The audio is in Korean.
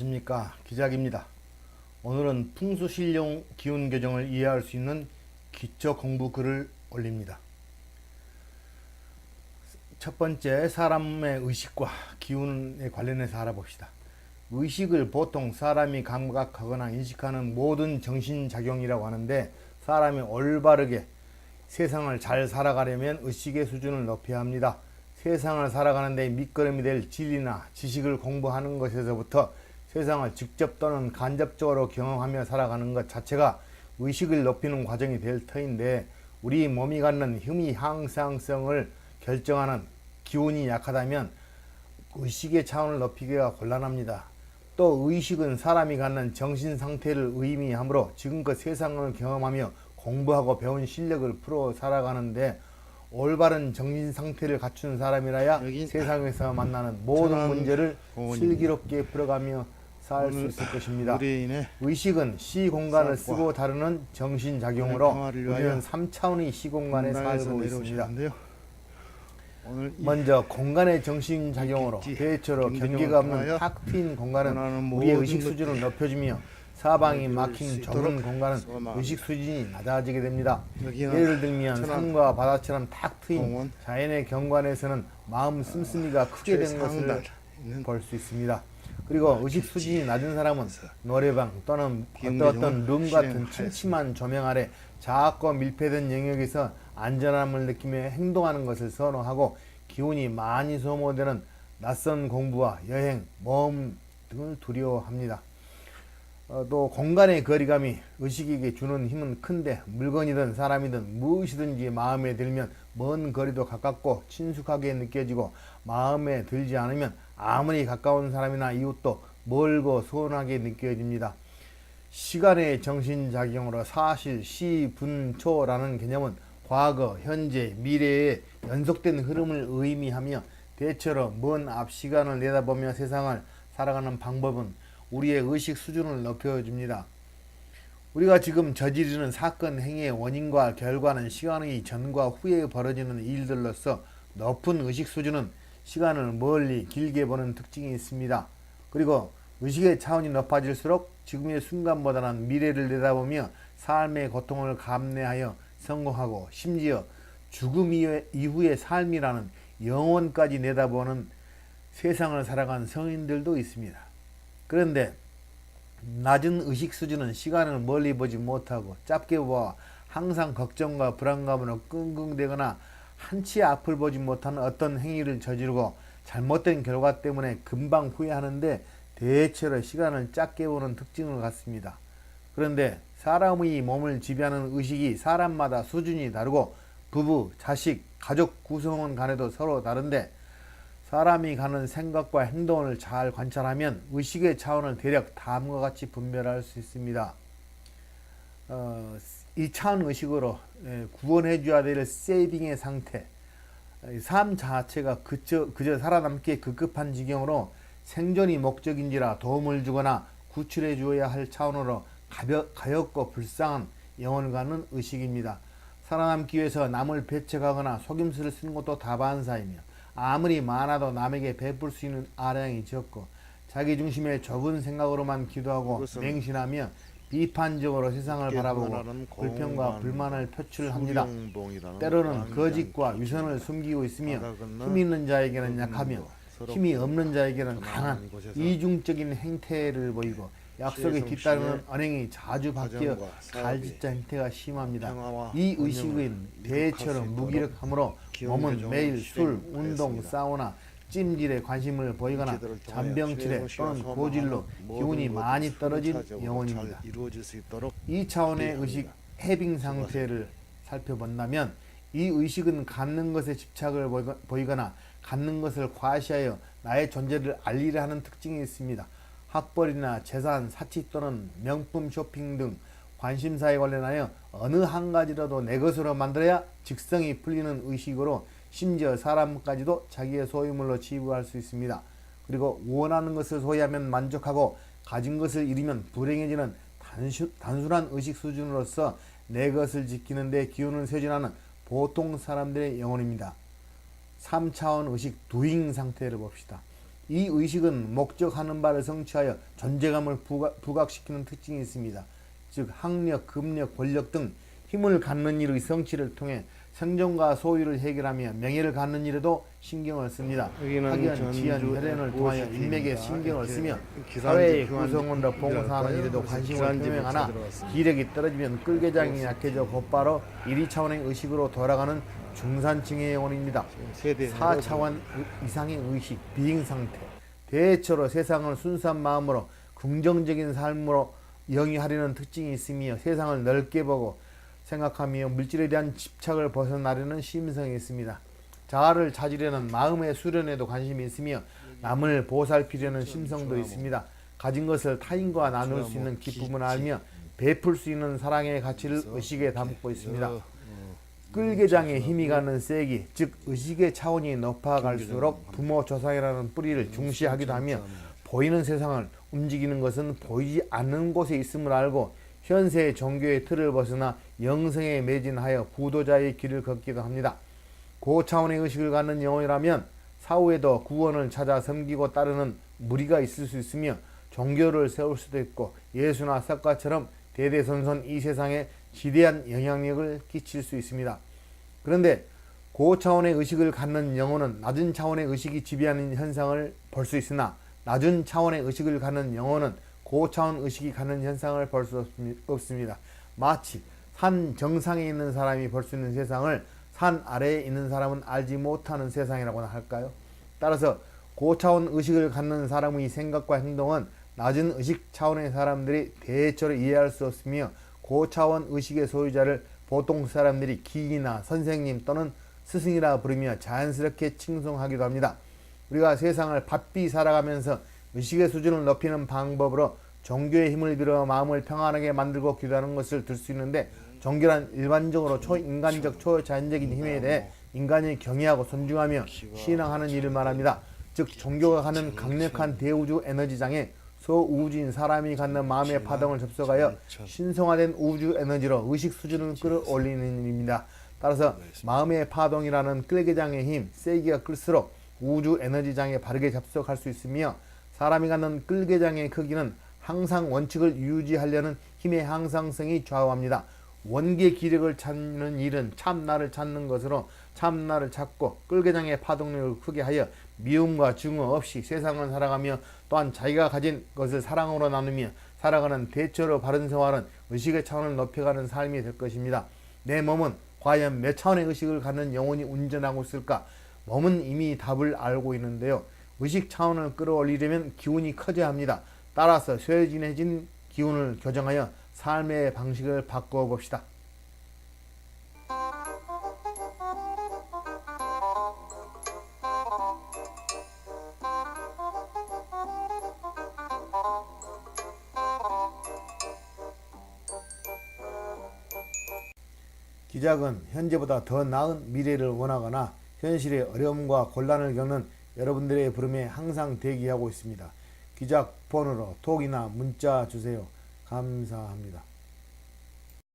안녕하십니까 기작입니다. 오늘은 풍수실용 기운 교정을 이해할 수 있는 기초 공부 글을 올립니다. 첫 번째 사람의 의식과 기운에 관련해서 알아봅시다. 의식을 보통 사람이 감각하거나 인식하는 모든 정신작용이라고 하는데 사람이 올바르게 세상을 잘 살아가려면 의식의 수준을 높여야 합니다. 세상을 살아가는데 밑거름이 될 진리나 지식을 공부하는 것에서부터 세상을 직접 또는 간접적으로 경험하며 살아가는 것 자체가 의식을 높이는 과정이 될 터인데 우리 몸이 갖는 힘의 항상성을 결정하는 기운이 약하다면 의식의 차원을 높이기가 곤란합니다. 또 의식은 사람이 갖는 정신 상태를 의미하므로 지금껏 세상을 경험하며 공부하고 배운 실력을 풀어 살아가는데 올바른 정신 상태를 갖춘 사람이라야 세상에서 만나는 모든 문제를. 슬기롭게 풀어가며 살수 있을 것입니다. 의뢰인의 의식은 시 공간을 쓰고 다루는 정신 작용으로 우리는 3차원의 시 공간에 살고 있습니다. 먼저 공간의 정신 작용으로. 대체로 경계가 없는 탁 트인 공간은 우리의 의식 수준을 높여주며 사방이 막힌 수 좁은 공간은. 의식 수준이 낮아지게 됩니다. 예를 들면 산과 바다처럼 탁 트인 자연의 경관에서는 마음 씀씀이가 크게 된 것을 볼 수 있습니다. 그리고 의식 수준이 낮은 사람은 노래방 또는 어떤 어떤 룸 같은. 침침한 조명 아래 작고 밀폐된 영역에서 안전함을 느끼며 행동하는 것을 선호하고 기운이 많이 소모되는 낯선 공부와 여행, 모험 등을 두려워합니다. 어, 또 공간의 거리감이 의식에게 주는 힘은 큰데 물건이든 사람이든 무엇이든지 마음에 들면 먼 거리도 가깝고 친숙하게 느껴지고 마음에 들지 않으면 아무리 가까운 사람이나 이웃도 멀고 소원하게 느껴집니다. 시간의 정신작용으로 사실, 시, 분, 초라는 개념은 과거, 현재, 미래의 연속된 흐름을 의미하며 대체로 먼 앞 시간을 내다보며 세상을 살아가는 방법은 우리의 의식 수준을 높여줍니다. 우리가 지금 저지르는 사건 행위의 원인과 결과는 시간의 전과 후에 벌어지는 일들로서 높은 의식 수준은 시간을 멀리 길게 보는 특징이 있습니다. 그리고 의식의 차원이 높아질수록 지금의 순간보다는 미래를 내다보며 삶의 고통을 감내하여 성공하고 심지어 죽음 이후의- 삶이라는 영혼까지 내다보는 세상을 살아간 성인들도 있습니다. 그런데 낮은 의식 수준은 시간을 멀리 보지 못하고 짧게 보아 항상 걱정과 불안감으로 끙끙대거나 한치 앞을 보지 못하는 어떤 행위를 저지르고 잘못된 결과 때문에 금방 후회하는데 대체로 시간을 짧게 보는 특징을 갖습니다. 그런데 사람의 몸을 지배하는 의식이 사람마다 수준이 다르고 부부, 자식, 가족 구성원 간에도 서로 다른데 사람이 가는 생각과 행동을 잘 관찰하면 의식의 차원을 대략 다음과 같이 분별할 수 있습니다. 어, 이 차원 의식으로 예, 구원해 줘야 될 세이빙의 상태, 이삶 자체가 그저, 그저 살아남기에 급급한 지경으로 생존이 목적인지라 도움을 주거나 구출해 주어야 할 차원으로 가벼, 가엽고 불쌍한 영혼을 갖는 의식입니다. 살아남기 위해서 남을 배척하거나 속임수를 쓰는 것도 다반사이며 아무리 많아도 남에게 베풀 수 있는 아량이 적고 자기 중심의 좁은 생각으로만 기도하고 맹신하며 비판적으로 세상을 바라보고 불평과 불만을 표출합니다. 때로는 거짓과 위선을 숨기고 있으며 힘 있는 자에게는 붉은 약하며 도, 서럽고 힘이 없는 자에게는 강한 이중적인 행태를 보이고 약속에 뒤따르는 언행이 자주 바뀌어 갈짓자 행태가 심합니다. 이 의식은 있도록 무기력하므로 몸은 매일 술. 운동, 사우나, 찜질에 관심을 보이거나 잔병치레 또는 고질로 기운이 많이 떨어진 영혼입니다. 이 차원의. 의식 해빙 상태를 살펴본다면 이 의식은 갖는 것에 집착을 보이거- 보이거나 갖는 것을 과시하여 나의 존재를 알리려 하는 특징이 있습니다. 학벌이나 재산, 사치 또는 명품 쇼핑 등 관심사에 관련하여 어느 한 가지라도 내 것으로 만들어야 직성이 풀리는 의식으로 심지어 사람까지도 자기의 소유물로 취급할 수 있습니다. 그리고 원하는 것을 소유하면 만족하고 가진 것을 잃으면 불행해지는 단수, 단순한 의식 수준으로서 내 것을 지키는 데 기운을 쇄진하는 보통 사람들의 영혼입니다. 3차원 의식 두잉 상태를 봅시다. 이 의식은 목적하는 바를 성취하여 존재감을 부각, 부각 시키는 특징이 있습니다. 즉 학력, 금력, 권력 등 힘을 갖는 일의 성취를 통해 생존과 소유를 해결하며 명예를 갖는 일에도 신경을 씁니다. 학연, 지연, 혈연을 통하여 인맥에. 신경을 쓰며 사회의 구성원으로 봉사하는? 일에도 관심을 표명하나. 기력이 떨어지면 끌개장이 약해져 곧바로 1위 차원의 의식으로 돌아가는 중산층의 영혼입니다. 세대 4차원 이상의 의식, 비행 상태. 대체로 세상을 순수한 마음으로 긍정적인 삶으로 영위하려는 특징이 있으며 세상을 넓게 보고 생각하며 물질에 대한 집착을 벗어나려는 심성이 있습니다. 자아를 찾으려는 마음의 수련에도 관심이 있으며 남을 보살피려는 심성도 있습니다. 가진 것을 타인과 나눌 수 있는 기쁨을 알며 베풀 수 있는 사랑의 가치를 의식에 담고 있습니다. 끌개장의 힘이 가는 세기, 즉 의식의 차원이 높아갈수록 부모 조상이라는 뿌리를 중시하기도 하며 보이는 세상을 움직이는 것은 보이지 않는 곳에 있음을 알고 현세의 종교의 틀을 벗어나 영성에 매진하여 부도자의 길을 걷기도 합니다. 고차원의 의식을 갖는 영혼이라면 사후에도 구원을 찾아 섬기고 따르는 무리가 있을 수 있으며 종교를 세울 수도 있고 예수나 석가처럼 대대손손 이 세상에 지대한 영향력을 끼칠 수 있습니다. 그런데 고차원의 의식을 갖는 영혼은 낮은 차원의 의식이 지배하는 현상을 볼 수 있으나 낮은 차원의 의식을 갖는 영혼은 고차원 의식이 갖는 현상을 볼 수 없습니다. 마치 산 정상에 있는 사람이 볼 수 있는 세상을 산 아래에 있는 사람은 알지 못하는 세상이라고나 할까요? 따라서 고차원 의식을 갖는 사람의 생각과 행동은 낮은 의식 차원의 사람들이 대체로 이해할 수 없으며 고차원 의식의 소유자를 보통 사람들이 기이나 선생님 또는 스승이라 부르며 자연스럽게 칭송하기도 합니다. 우리가 세상을 바삐 살아가면서 의식의 수준을 높이는 방법으로 종교의 힘을 빌어 마음을 평안하게 만들고 기도하는 것을 들 수 있는데 종교란 일반적으로 초인간적 초자연적인 힘에 대해 인간이 경외하고 존중하며 신앙하는 일을 말합니다. 즉 종교가 갖는 강력한 대우주 에너지장에 소우주인 사람이 갖는 마음의 파동을 접속하여 신성화된 우주 에너지로 의식 수준을 끌어올리는 일입니다. 따라서 마음의 파동이라는 끌개장의 힘, 세기가 끌수록 우주 에너지장에 바르게 접속할 수 있으며 사람이 갖는 끌개장의 크기는 항상 원칙을 유지하려는 힘의 항상성이 좌우합니다. 원계 기력을 찾는 일은 참나를 찾는 것으로 참나를 찾고 끌개장의 파동력을 크게 하여 미움과 증오 없이 세상을 살아가며 또한 자기가 가진 것을 사랑으로 나누며 살아가는 대체로 바른 생활은 의식의 차원을 높여가는 삶이 될 것입니다. 내 몸은 과연 몇 차원의 의식을 갖는 영혼이 운전하고 있을까? 몸은 이미 답을 알고 있는데요. 의식 차원을 끌어올리려면 기운이 커져야 합니다. 따라서 쇠진해진 기운을 교정하여 삶의 방식을 바꾸어 봅시다. 기작은 현재보다 더 나은 미래를 원하거나 현실의 어려움과 곤란을 겪는 여러분들의 부름에 항상 대기하고 있습니다. 기작 폰으로 톡이나 문자 주세요. 감사합니다.